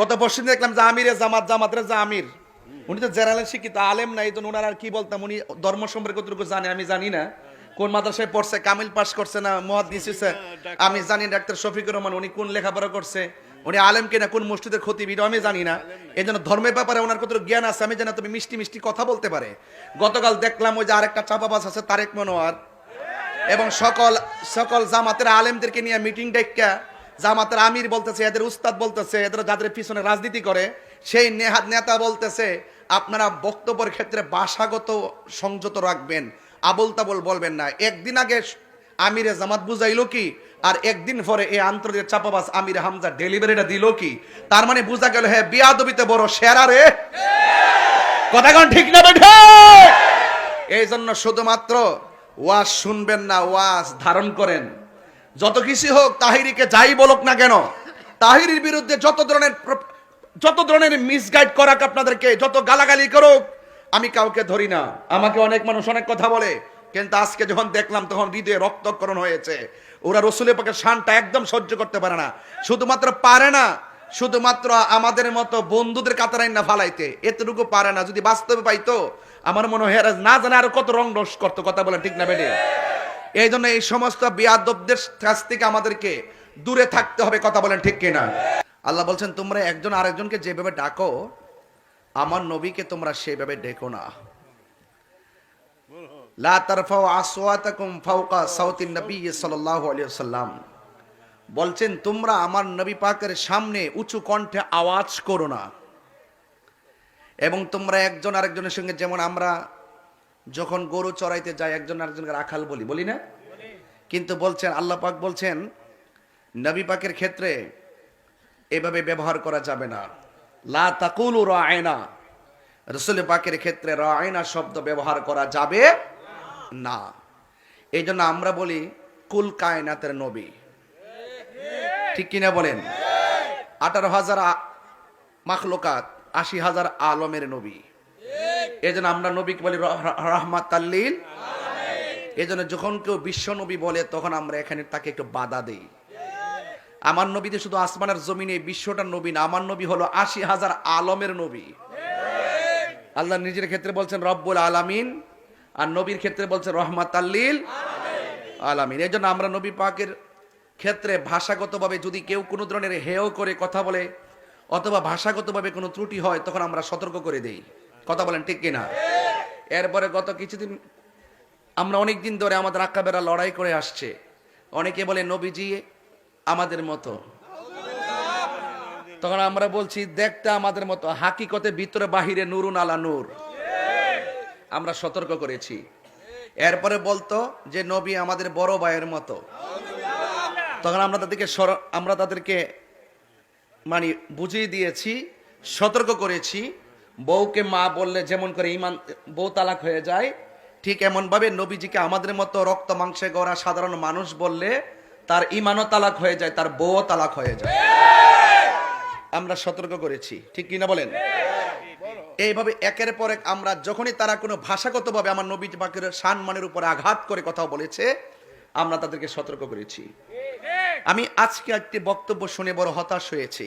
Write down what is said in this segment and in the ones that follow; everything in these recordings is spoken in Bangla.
গত পরশু দেখলাম যে আমিরে জামাত জামাতের যে আমির। উনি তো জেনারেল শিক্ষিত, আলেম নাই তো ওনার আর কি বলতাম? উনি ধর্ম সম্পর্কে কতটুকু জানে আমি জানি না। কোন মাদ্রাসায় পড়ছে, কামিল পাস করছে না মহাদিস আমি জানি ডাক্তার শফিকুর রহমান, উনি কোন লেখাপড়া করছে? উনি আলেম কিনা, কোন মসজিদের ক্ষতি এটা আমি জানি না। এই জন্য ধর্মের ব্যাপারে ওনার কত জ্ঞান আছে, আমি জানি তুমি মিষ্টি মিষ্টি কথা বলতে পারে। গতকাল দেখলাম ওই যে আরেকটা চাপাবাস আছে, তারেক মনোয়ার। এবং সকল সকল জামাতের আলেমদেরকে নিয়ে মিটিং ডেকা জামাতের আমির বলতেছে, এদের উস্তাদ বলতেছে, এদের যাদের পিছনে রাজনীতি করে, সেই নেহাত নেতা বলতেছে, আপনারা বক্তব্যের ক্ষেত্রে ভাষাগত সংযত রাখবেন আবল তাবল বলবেন না। একদিন আগে আমিরে জামাত বুঝাইলো কি, আর একদিন পরে এই আন্তর্জাতিক চাপাবাস আমির হামজা ডেলিভারিটা দিল কি, তার মানে বোঝা গেল হ্যাঁ বিয়াদবিতে বড় সেরা রে। কথা কোন ঠিক না বেঠে? এই জন্য শুধুমাত্র ওয়াজ শুনবেন না, ওয়াজ ধারণ করেন। যত কিছু হোক, তাহিরিকে যাই বলুক না কেন, তাহিরির বিরুদ্ধে যত ধরনের যত ধরনের মিসগাইড করাক আপনাদেরকে, যত গালাগালি করুক, আমি কাউকে ধরি না। আমাকে অনেক মানুষ অনেক কথা বলে, কিন্তু আজকে যখন দেখলাম তখন হৃদয়ে রক্তকরণ হয়েছে। ওরা রসুলের পক্ষে শানটা একদম সহ্য করতে পারে না। শুধুমাত্র পারে না, শুধুমাত্র আমাদের মতো বন্ধুদের কাতারাই না ফালাইতে। এতটুকু পারে না, যদি বাস্তবে পাইতো, আমার মনে হয় না জানে আরও কত রং রস করতো, কথা বলে ঠিক না, বেডে? এই জন্য এই সমস্ত বিয়াদবদের কাছ থেকে আমাদেরকে দূরে থাকতে হবে, কথা বলেন ঠিক কিনা? আল্লাহ বলছেন, তোমরা একজন আরেকজনকে যেভাবে ডাকো, আমার নবীকে তোমরা সেভাবে ডেকো না। বলছেন, তোমরা আমার নবী পাকের সামনে উঁচু কণ্ঠে আওয়াজ করো না। এবং তোমরা একজন আরেকজনের সঙ্গে, যেমন আমরা যখন গরু চড়াইতে যায়, একজন আরেকজনকে রাখাল বলি বলি না? কিন্তু বলছেন, আল্লাহ পাক বলছেন, নবী পাকের ক্ষেত্রে এভাবে ব্যবহার করা যাবে না। লা তাকুলু রায়না রসুল পাকের ক্ষেত্রে রায়না শব্দ ব্যবহার করা যাবে না। এই জন্য আমরা বলি, কুল কায়নাতের নবী। ঠিক কিনা বলেন? আঠারো হাজার মাখলোকাত, আশি হাজার আলমের নবী। এই জন্য আমরা নবীকে বলি রহমাত তাল্লিল এই জন্য যখন কেউ বিশ্ব নবী বলে তখন আমরা এখানে তাকে একটু বাধা দেই। আমার নবীতে শুধু আসমানের জমিনে বিশ্বটার নবী না আমার নবী হলো আশি হাজার আলমের নবী। আল্লাহ নিজের ক্ষেত্রে বলছেন রব্বুল আলামিন আর নবীর ক্ষেত্রে বলছেন রহমাত আল্লিল আলামিন। এই জন্য আমরা নবী পাকের ক্ষেত্রে ভাষাগতভাবে যদি কেউ কোনো ধরনের হেয় করে কথা বলে অথবা ভাষাগতভাবে কোনো ত্রুটি হয় তখন আমরা সতর্ক করে দেই। কথা বলেন ঠিক কিনা? এরপরে গত কিছুদিন আমরা অনেক দিন ধরে আমাদের আক্কাবেরা লড়াই করে আসছে। অনেকে বলে, নবীজি আমাদের মতো। তখন আমরা বলছি, দেখতে আমাদের মতো। হাকিকতে ভিতরে, বাহিরে নুরুন আলা নূর। আমরা সতর্ক করেছি। এরপরে বলতো যে, নবী আমাদের বড় ভাইয়ের মতো। তখন আমরা তাদেরকে আমরা তাদেরকে মানে বুঝিয়ে দিয়েছি, সতর্ক করেছি। বউকে মা বললে যেমন করে ইমান বউ তালাক হয়ে যায়, ঠিক এমনভাবে নবীজিকে আমাদের মতো রক্ত মাংসে গড়া সাধারণ মানুষ বললে তার ইমানও তালাক হয়ে যায়, তার বউও তালাক হয়ে যায়। আমরা সতর্ক করেছি, ঠিক কিনা বলেন? এইভাবে একের পর এক আমরা যখনই তারা কোনো ভাষাগতভাবে আমার নবী পাকের সম্মানের উপর আঘাত করে কথা বলেছে, আমরা তাদেরকে সতর্ক করেছি। আমি আজকে একটি বক্তব্য শুনে বড় হতাশ হয়েছি।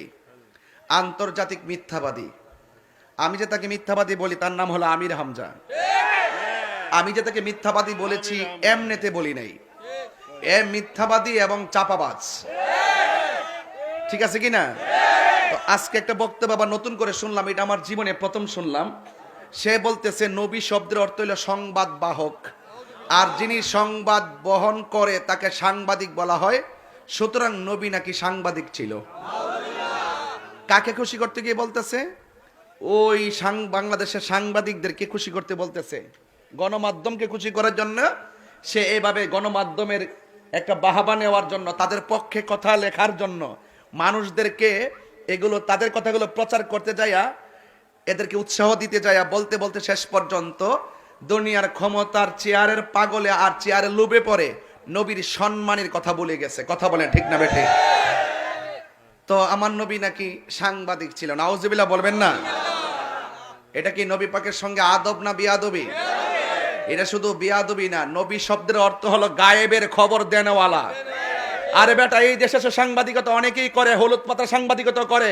আন্তর্জাতিক মিথ্যাবাদী। আমি যে তাকে মিথ্যাবাদী বলি, তার নাম হলো আমির হামজা। আমি যে তাকে মিথ্যাবাদী বলেছি, এমনেতে বলি নাই। এ মিথ্যাবাদী এবং চাপাবাজ। ঠিক আছে কি না আজকে একটা বক্তব্য আবার নতুন করে শুনলাম, এটা আমার জীবনে প্রথম শুনলাম। সে বলতেছে, নবী শব্দের অর্থ হলো সংবাদ বাহক। আর যিনি সংবাদ বহন করে, তাকে সাংবাদিক বলা হয়। সুতরাং নবী নাকি সাংবাদিক ছিল। কাকে খুশি করতে গিয়ে বলতেছে? ওই সাং বাংলাদেশের সাংবাদিকদেরকে খুশি করতে বলতেছে। গণমাধ্যমকে খুশি করার জন্য সে এভাবে গণমাধ্যমের একটা বাহাবা নেওয়ার জন্য, তাদের পক্ষে কথা লেখার জন্য মানুষদেরকে এগুলো, তাদের কথাগুলো প্রচার করতে যাইয়া, এদেরকে উৎসাহ দিতে যাইয়া, বলতে বলতে শেষ পর্যন্ত দুনিয়ার ক্ষমতার চেয়ারের পাগলে আর চেয়ারে লোভে পড়ে নবীর সম্মানের কথা বলে গেছে। কথা বলেন ঠিক না বেঠে? তো আমার নবী নাকি সাংবাদিক ছিল, নাউজুবিল্লাহ বলবেন না? এটা কি নবী পাকের সঙ্গে আদব না বিয়াদবি? এটা শুধু বিয়াদবি না, নবী শব্দের অর্থ হলো গায়েবের খবর দেনওয়ালা। আরে বেটা, এই দেশে সাংবাদিকতা অনেকেই করে, হলুদ পাতা সাংবাদিকতা করে।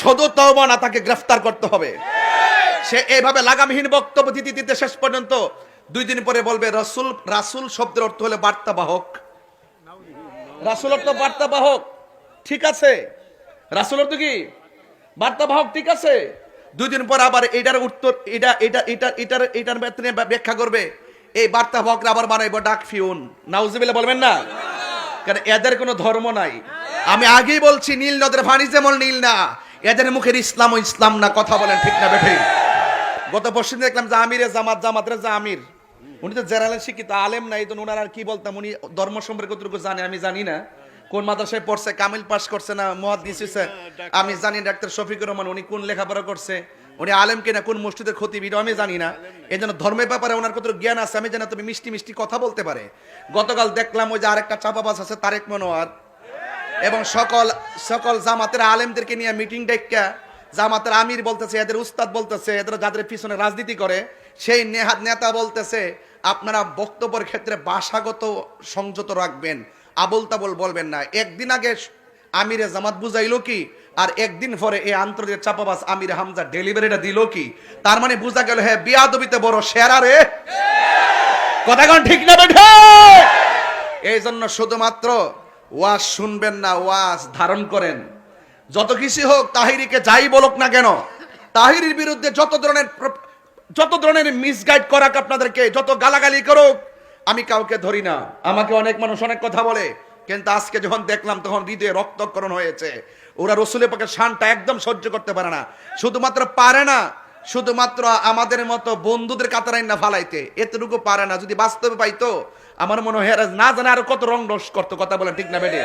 শুধু তওবা না, তাকে গ্রেফতার করতে হবে। সে এইভাবে লাগামহীন বক্তব্য দিতে দিতে শেষ পর্যন্ত দুই দিন পরে বলবে, রাসূল রাসূল শব্দের অর্থ হলো বার্তাবাহক। রাসূল অর্থ বার্তাবাহক, ঠিক আছে। রাসূল অর্থ কি? বার্তাবাহক, ঠিক আছে। দুই দিন পর আবার এটার উত্তর, এটা এটা এটা, এটার এটার বেতনে ব্যাখ্যা করবে। এই বার্তা বার্তাবাহকরা আবার বানাইবো ডাক ফিউন। নাউজুবিল্লাহ বলবেন না? কারণ এদের কোনো ধর্ম নাই। আমি আগেই বলছি, নীল নদের পানি যেমন নীল না এদের মুখের ইসলাম ও ইসলাম না, কথা বলেন ঠিক না বেঠে। গত পরশুদিন দেখলাম যে আমিরে জামাত, জামাতের আমির, উনি তো জেনারেল শিক্ষিত, আলেম নাই, তো ওনার আর কি বলতাম? উনি ধর্ম সম্পর্কে কতটুকু জানে আমি জানি না। কোন মাদ্রাসায় পড়ছে, কামিল পাস করছে না মহাদিস হইছে? আমি জানি ডাক্তার শফিকুর রহমান, উনি কোন লেখাপড়া করছে? উনি আলেম কিনা, কোন মসজিদের ক্ষতি এটা আমি জানি না। এই জন্য ধর্মের ব্যাপারে ওনার কত জ্ঞান আছে, আমি জানি তুমি মিষ্টি মিষ্টি কথা বলতে পারে। গতকাল দেখলাম ওই যে আরেকটা চাপাবাস আছে, তারেক মনোয়ার। এবং সকল সকল জামাতের আলেমদেরকে নিয়ে মিটিং ডেকা জামাতের আমির বলতেছে, এদের উস্তাদ বলতেছে এদের যাদের পিছনে রাজনীতি করে, সেই নেহাত নেতা বলতেছে, আপনারা বক্তব্যের ক্ষেত্রে ভাষাগত সংযত রাখবেন আবল তাবল বলবেন না। একদিন আগে আমিরে জামাত বুঝাইলো কি, আর একদিন পরে এই আন্তর্জাতিক চাপাবাস আমির হামজা ডেলিভারিটা দিল কি, তার মানে বোঝা গেল হ্যাঁ বিয়াদবিতে বড় সেরা রে। কথা ঠিক না বেঠে? এই জন্য শুধুমাত্র ওয়াজ শুনবেন না, ওয়াজ ধারণ করেন। যত কিছু হোক, তাহিরিকে যাই বলুক না কেন, তাহিরির বিরুদ্ধে যত ধরনের যত ধরনের মিসগাইড করাক আপনাদেরকে, যত গালাগালি করুক, আমি কাউকে ধরি না। আমাকে অনেক মানুষ অনেক কথা বলে, কিন্তু আজকে যখন দেখলাম, তখন হৃদয়ে রক্তকরণ হয়েছে। ওরা রসুলের পক্ষে শানটা একদম সহ্য করতে পারে না। শুধুমাত্র পারে না, শুধুমাত্র আমাদের মতো বন্ধুদের কাতারাই না ফালাইতে। এতটুকু পারে না। যদি বাস্তবে পাইতো আমার মনে হয় না জানে আরও কত রং রস করতো, কথা বলেন ঠিক না বেটে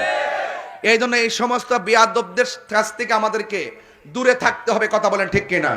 এই জন্য এই সমস্ত বিয়াদবদের কাছ থেকে আমাদেরকে দূরে থাকতে হবে, কথা বলেন ঠিক কিনা?